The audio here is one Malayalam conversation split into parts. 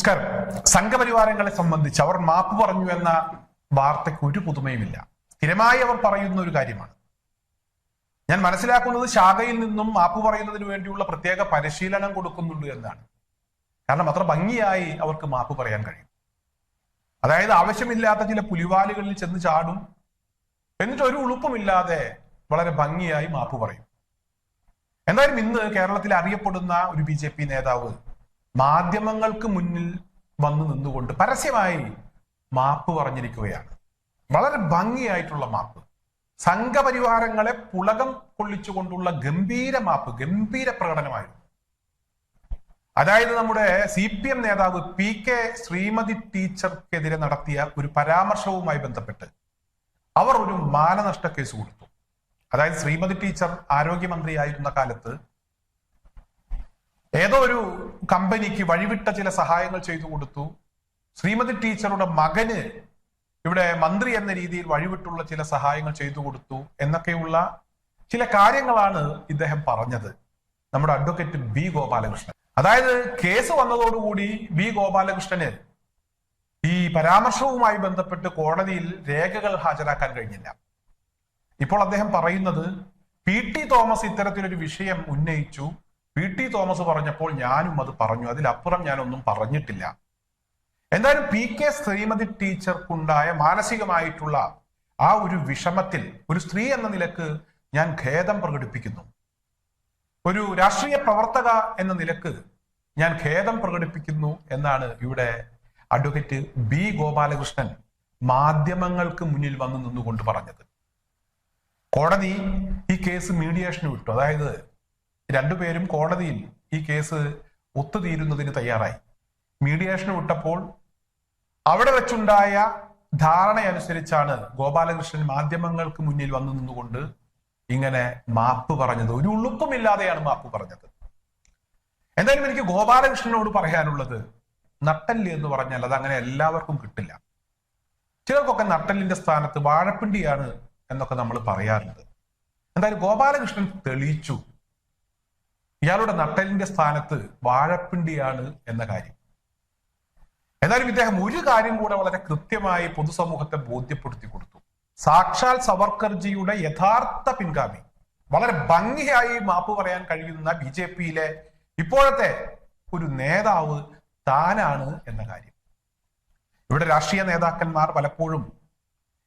നമസ്കാരം. സംഘപരിവാരങ്ങളെ സംബന്ധിച്ച് അവർ മാപ്പ് പറഞ്ഞു എന്ന വാർത്തയ്ക്ക് ഒരു പുതുമയുമില്ല. സ്ഥിരമായി അവർ പറയുന്ന ഒരു കാര്യമാണ്. ഞാൻ മനസ്സിലാക്കുന്നത് ശാഖയിൽ നിന്നും മാപ്പ് പറയുന്നതിന് വേണ്ടിയുള്ള പ്രത്യേക പരിശീലനം കൊടുക്കുന്നുണ്ട് എന്നാണ്. കാരണം അത്ര ഭംഗിയായി അവർക്ക് മാപ്പ് പറയാൻ കഴിയും. അതായത് ആവശ്യമില്ലാത്ത ചില പുലിവാലുകളിൽ ചെന്ന് ചാടും. എന്നിട്ട് ഒരു ഉളുപ്പുമില്ലാതെ വളരെ ഭംഗിയായി മാപ്പ് പറയും. എന്തായാലും ഇന്ന് കേരളത്തിൽ അറിയപ്പെടുന്ന ഒരു ബി നേതാവ് മാധ്യമങ്ങൾക്ക് മുന്നിൽ വന്നു നിന്നുകൊണ്ട് പരസ്യമായി മാപ്പ് പറഞ്ഞിരിക്കുകയാണ്. വളരെ ഭംഗിയായിട്ടുള്ള മാപ്പ്. സംഘപരിവാരങ്ങളെ പുളകം കൊള്ളിച്ചുകൊണ്ടുള്ള ഗംഭീര മാപ്പ് ഗംഭീര പ്രകടനമായിരുന്നു. അതായത് നമ്മുടെ സി പി എം നേതാവ് പി കെ ശ്രീമതി ടീച്ചർക്കെതിരെ നടത്തിയ ഒരു പരാമർശവുമായി ബന്ധപ്പെട്ട് അവർ ഒരു മാനനഷ്ട കേസ് കൊടുത്തു. അതായത് ശ്രീമതി ടീച്ചർ ആരോഗ്യമന്ത്രിയായിരുന്ന കാലത്ത് ഏതോ ഒരു കമ്പനിക്ക് വഴിവിട്ട ചില സഹായങ്ങൾ ചെയ്തു കൊടുത്തു. ശ്രീമതി ടീച്ചറുടെ മകന് ഇവിടെ മന്ത്രി എന്ന രീതിയിൽ വഴിവിട്ടുള്ള ചില സഹായങ്ങൾ ചെയ്തു കൊടുത്തു എന്നൊക്കെയുള്ള ചില കാര്യങ്ങളാണ് ഇദ്ദേഹം പറഞ്ഞത്. നമ്മുടെ അഡ്വക്കേറ്റ് ബി ഗോപാലകൃഷ്ണൻ. അതായത് കേസ് വന്നതോടുകൂടി ബി ഗോപാലകൃഷ്ണന് ഈ പരാമർശവുമായി ബന്ധപ്പെട്ട് കോടതിയിൽ രേഖകൾ ഹാജരാക്കാൻ കഴിഞ്ഞില്ല. ഇപ്പോൾ അദ്ദേഹം പറയുന്നത് പി ടി തോമസ് ഇത്തരത്തിലൊരു വിഷയം ഉന്നയിച്ചു. പി ടി തോമസ് പറഞ്ഞപ്പോൾ ഞാനും അത് പറഞ്ഞു. അതിലപ്പുറം ഞാനൊന്നും പറഞ്ഞിട്ടില്ല. എന്തായാലും പി കെ ശ്രീമതി ടീച്ചർക്കുണ്ടായ മാനസികമായിട്ടുള്ള ആ ഒരു വിഷമത്തിൽ ഒരു സ്ത്രീ എന്ന നിലയ്ക്ക് ഞാൻ ഖേദം പ്രകടിപ്പിക്കുന്നു. ഒരു രാഷ്ട്രീയ പ്രവർത്തക എന്ന നിലയ്ക്ക് ഞാൻ ഖേദം പ്രകടിപ്പിക്കുന്നു എന്നാണ് ഇവിടെ അഡ്വക്കേറ്റ് ബി ഗോപാലകൃഷ്ണൻ മാധ്യമങ്ങൾക്ക് മുന്നിൽ വന്നു നിന്നുകൊണ്ട് പറഞ്ഞത്. കോടതി ഈ കേസ് മീഡിയേഷന് വിട്ടു. അതായത് രണ്ടുപേരും കോടതിയിൽ ഈ കേസ് ഒത്തുതീരുന്നതിന് തയ്യാറായി. മീഡിയേഷന് വിട്ടപ്പോൾ അവിടെ വെച്ചുണ്ടായ ധാരണയനുസരിച്ചാണ് ഗോപാലകൃഷ്ണൻ മാധ്യമങ്ങൾക്ക് മുന്നിൽ വന്നു നിന്നുകൊണ്ട് ഇങ്ങനെ മാപ്പ് പറഞ്ഞത്. ഒരു ഉളുപ്പുമില്ലാതെയാണ് മാപ്പ് പറഞ്ഞത്. എന്തായാലും എനിക്ക് ഗോപാലകൃഷ്ണനോട് പറയാനുള്ളത് നട്ടൽ എന്ന് പറഞ്ഞാൽ അത് അങ്ങനെ എല്ലാവർക്കും കിട്ടില്ല. ചിലർക്കൊക്കെ നട്ടലിന്റെ സ്ഥാനത്ത് വാഴപ്പിണ്ടിയാണ് എന്നൊക്കെ നമ്മൾ പറയാറുണ്ട്. എന്തായാലും ഗോപാലകൃഷ്ണൻ തെളിയിച്ചു. ഇയാളുടെ നട്ടലിന്റെ സ്ഥാനത്ത് വാഴപ്പിണ്ടിയാണ് എന്ന കാര്യം. എന്നാലും ഇദ്ദേഹം ഒരു കാര്യം കൂടെ വളരെ കൃത്യമായി പൊതുസമൂഹത്തെ ബോധ്യപ്പെടുത്തി കൊടുത്തു. സാക്ഷാൽ സവർക്കർജിയുടെ യഥാർത്ഥ പിൻഗാമി. വളരെ ഭംഗിയായി മാപ്പ് പറയാൻ കഴിയുന്ന ബി ജെ പിയിലെ ഇപ്പോഴത്തെ ഒരു നേതാവ് താനാണ് എന്ന കാര്യം. ഇവിടെ രാഷ്ട്രീയ നേതാക്കന്മാർ പലപ്പോഴും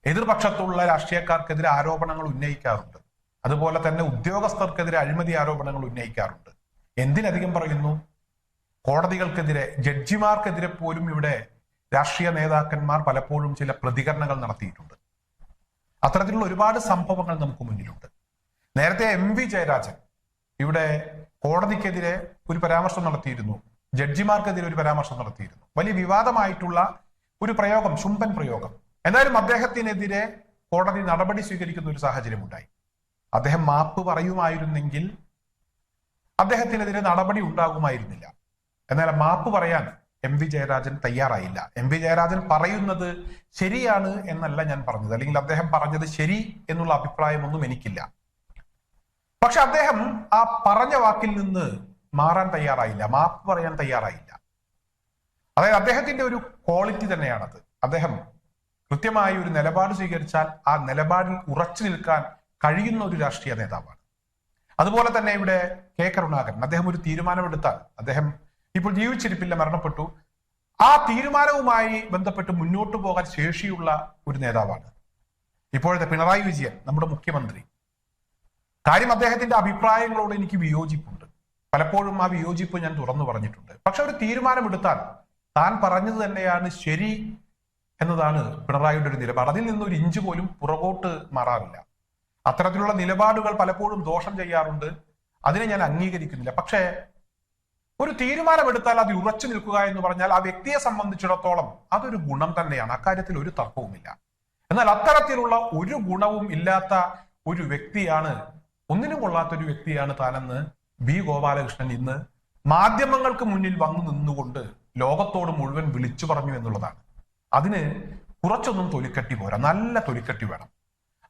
എതിർപക്ഷത്തുള്ള രാഷ്ട്രീയക്കാർക്കെതിരെ ആരോപണങ്ങൾ ഉന്നയിക്കാറുണ്ട്. അതുപോലെ തന്നെ ഉദ്യോഗസ്ഥർക്കെതിരെ അഴിമതി ആരോപണങ്ങൾ ഉന്നയിക്കാറുണ്ട്. എന്തിനധികം പറയുന്നു? കോടതികൾക്കെതിരെ ജഡ്ജിമാർക്കെതിരെ പോലും ഇവിടെ രാഷ്ട്രീയ നേതാക്കന്മാർ പലപ്പോഴും ചില പ്രതികരണങ്ങൾ നടത്തിയിട്ടുണ്ട്. അത്തരത്തിലുള്ള ഒരുപാട് സംഭവങ്ങൾ നമുക്ക് മുന്നിലുണ്ട്. നേരത്തെ എം വി ജയരാജൻ ഇവിടെ കോടതിക്കെതിരെ ഒരു പരാമർശം നടത്തിയിരുന്നു. ജഡ്ജിമാർക്കെതിരെ ഒരു പരാമർശം നടത്തിയിരുന്നു. വലിയ വിവാദമായിട്ടുള്ള ഒരു പ്രയോഗം ശുംഭൻ പ്രയോഗം. എന്നാലും അദ്ദേഹത്തിനെതിരെ കോടതി നടപടി സ്വീകരിക്കുന്ന ഒരു സാഹചര്യം ഉണ്ടായി അദ്ദേഹം മാപ്പ് പറയുമായിരുന്നെങ്കിൽ അദ്ദേഹത്തിനെതിരെ നടപടി ഉണ്ടാകുമായിരുന്നില്ല. എന്നാൽ മാപ്പ് പറയാൻ എം വി ജയരാജൻ തയ്യാറായില്ല. എം വി ജയരാജൻ പറയുന്നത് ശരിയാണ് എന്നല്ല ഞാൻ പറഞ്ഞത്. അല്ലെങ്കിൽ അദ്ദേഹം പറഞ്ഞത് ശരി എന്നുള്ള അഭിപ്രായമൊന്നും എനിക്കില്ല. പക്ഷെ അദ്ദേഹം ആ പറഞ്ഞ വാക്കിൽ നിന്ന് മാറാൻ തയ്യാറായില്ല. മാപ്പ് പറയാൻ തയ്യാറായില്ല. അതായത് അദ്ദേഹത്തിന്റെ ഒരു ക്വാളിറ്റി തന്നെയാണത്. അദ്ദേഹം കൃത്യമായി ഒരു നിലപാട് സ്വീകരിച്ചാൽ ആ നിലപാടിൽ ഉറച്ചു നിൽക്കാൻ കഴിയുന്ന ഒരു രാഷ്ട്രീയ നേതാവാണ്. അതുപോലെ തന്നെ ഇവിടെ കെ കരുണാകരൻ അദ്ദേഹം ഒരു തീരുമാനമെടുത്താൽ അദ്ദേഹം ഇപ്പോൾ ജീവിച്ചിരിപ്പില്ല മരണപ്പെട്ടു. ആ തീരുമാനവുമായി ബന്ധപ്പെട്ട് മുന്നോട്ട് പോകാൻ ശേഷിയുള്ള ഒരു നേതാവാണ്. ഇപ്പോഴത്തെ പിണറായി വിജയൻ നമ്മുടെ മുഖ്യമന്ത്രി. കാര്യം അദ്ദേഹത്തിന്റെ അഭിപ്രായങ്ങളോട് എനിക്ക് വിയോജിപ്പുണ്ട്. പലപ്പോഴും ആ വിയോജിപ്പ് ഞാൻ തുറന്നു പറഞ്ഞിട്ടുണ്ട്. പക്ഷെ ഒരു തീരുമാനമെടുത്താൽ താൻ പറഞ്ഞത് തന്നെയാണ് ശരി എന്നതാണ് പിണറായിയുടെ ഒരു നിലപാട്. അതിൽ നിന്ന് ഒരു ഇഞ്ച് പോലും പുറകോട്ട് മാറാറില്ല. അത്തരത്തിലുള്ള നിലപാടുകൾ പലപ്പോഴും ദോഷം ചെയ്യാറുണ്ട്. അതിനെ ഞാൻ അംഗീകരിക്കുന്നില്ല. പക്ഷേ ഒരു തീരുമാനമെടുത്താൽ അത് ഉറച്ചു നിൽക്കുക എന്ന് പറഞ്ഞാൽ ആ വ്യക്തിയെ സംബന്ധിച്ചിടത്തോളം അതൊരു ഗുണം തന്നെയാണ്. അക്കാര്യത്തിൽ ഒരു തർക്കവുമില്ല. എന്നാൽ അത്തരത്തിലുള്ള ഒരു ഗുണവും ഇല്ലാത്ത ഒരു വ്യക്തിയാണ് ഒന്നിനും കൊള്ളാത്ത ഒരു വ്യക്തിയാണ് താനെന്ന് ബി ഗോപാലകൃഷ്ണൻ ഇന്ന് മാധ്യമങ്ങൾക്ക് മുന്നിൽ വന്നു നിന്നുകൊണ്ട് ലോകത്തോട് മുഴുവൻ വിളിച്ചു പറഞ്ഞു എന്നുള്ളതാണ്. അതിന് കുറച്ചൊന്നും തൊലിക്കട്ടി പോരാ. നല്ല തൊലിക്കട്ടി വേണം.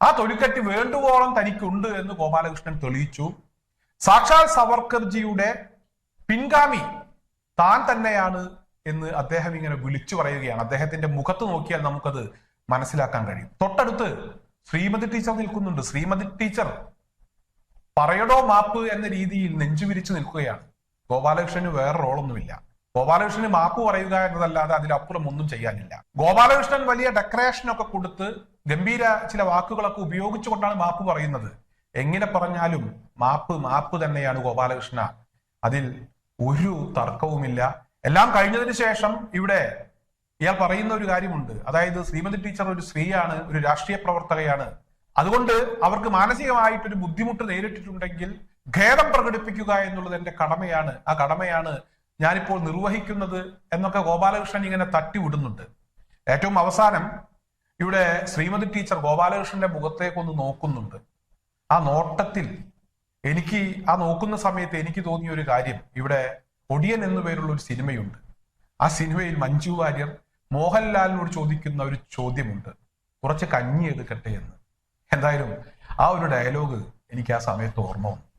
ആ തൊലിക്കട്ടി വേണ്ടുവോളം തനിക്കുണ്ട് എന്ന് ഗോപാലകൃഷ്ണൻ തെളിയിച്ചു. സാക്ഷാൽ സവർക്കർജിയുടെ പിൻഗാമി താൻ തന്നെയാണ് എന്ന് അദ്ദേഹം ഇങ്ങനെ വിളിച്ചു പറയുകയാണ്. അദ്ദേഹത്തിന്റെ മുഖത്ത് നോക്കിയാൽ നമുക്കത് മനസ്സിലാക്കാൻ കഴിയും. തൊട്ടടുത്ത് ശ്രീമതി ടീച്ചർ നിൽക്കുന്നുണ്ട്. ശ്രീമതി ടീച്ചർ പറയടോ മാപ്പ് എന്ന രീതിയിൽ നെഞ്ചുവിരിച്ചു നിൽക്കുകയാണ്. ഗോപാലകൃഷ്ണന് വേറെ റോളൊന്നുമില്ല ഗോപാലകൃഷ്ണന് മാപ്പ് പറയുക എന്നതല്ലാതെ അതിലപ്പുറം ഒന്നും ചെയ്യാനില്ല. ഗോപാലകൃഷ്ണൻ വലിയ ഡെക്കറേഷനൊക്കെ കൊടുത്ത് ഗംഭീര ചില വാക്കുകളൊക്കെ ഉപയോഗിച്ചുകൊണ്ടാണ് മാപ്പ് പറയുന്നത്. എങ്ങനെ പറഞ്ഞാലും മാപ്പ് മാപ്പ് തന്നെയാണ് ഗോപാലകൃഷ്ണ. അതിൽ ഒരു തർക്കവുമില്ല. എല്ലാം കഴിഞ്ഞതിന് ശേഷം ഇവിടെ ഇയാൾ പറയുന്ന ഒരു കാര്യമുണ്ട്. അതായത് ശ്രീമതി ടീച്ചർ ഒരു സ്ത്രീയാണ് ഒരു രാഷ്ട്രീയ പ്രവർത്തകയാണ്. അതുകൊണ്ട് അവർക്ക് മാനസികമായിട്ടൊരു ബുദ്ധിമുട്ട് നേരിട്ടിട്ടുണ്ടെങ്കിൽ ഖേദം പ്രകടിപ്പിക്കുക എന്നുള്ളത് എന്റെ കടമയാണ്. ആ കടമയാണ് ഞാനിപ്പോൾ നിർവഹിക്കുന്നത് എന്നൊക്കെ ഗോപാലകൃഷ്ണൻ ഇങ്ങനെ തട്ടി വിടുന്നുണ്ട്. ഏറ്റവും അവസാനം ഇവിടെ ശ്രീമതി ടീച്ചർ ഗോപാലകൃഷ്ണന്റെ മുഖത്തേക്കൊന്ന് നോക്കുന്നുണ്ട്. ആ നോട്ടത്തിൽ എനിക്ക് ആ നോക്കുന്ന സമയത്ത് എനിക്ക് തോന്നിയ ഒരു കാര്യം. ഇവിടെ ഒടിയൻ എന്നു പേരുള്ള ഒരു സിനിമയുണ്ട്. ആ സിനിമയിൽ മഞ്ജു വാര്യർ മോഹൻലാലിനോട് ചോദിക്കുന്ന ഒരു ചോദ്യമുണ്ട്. കുറച്ച് കഞ്ഞി എടുക്കട്ടെ എന്ന്. എന്തായാലും ആ ഒരു ഡയലോഗ് എനിക്ക് ആ സമയത്ത് ഓർമ്മ വന്നു.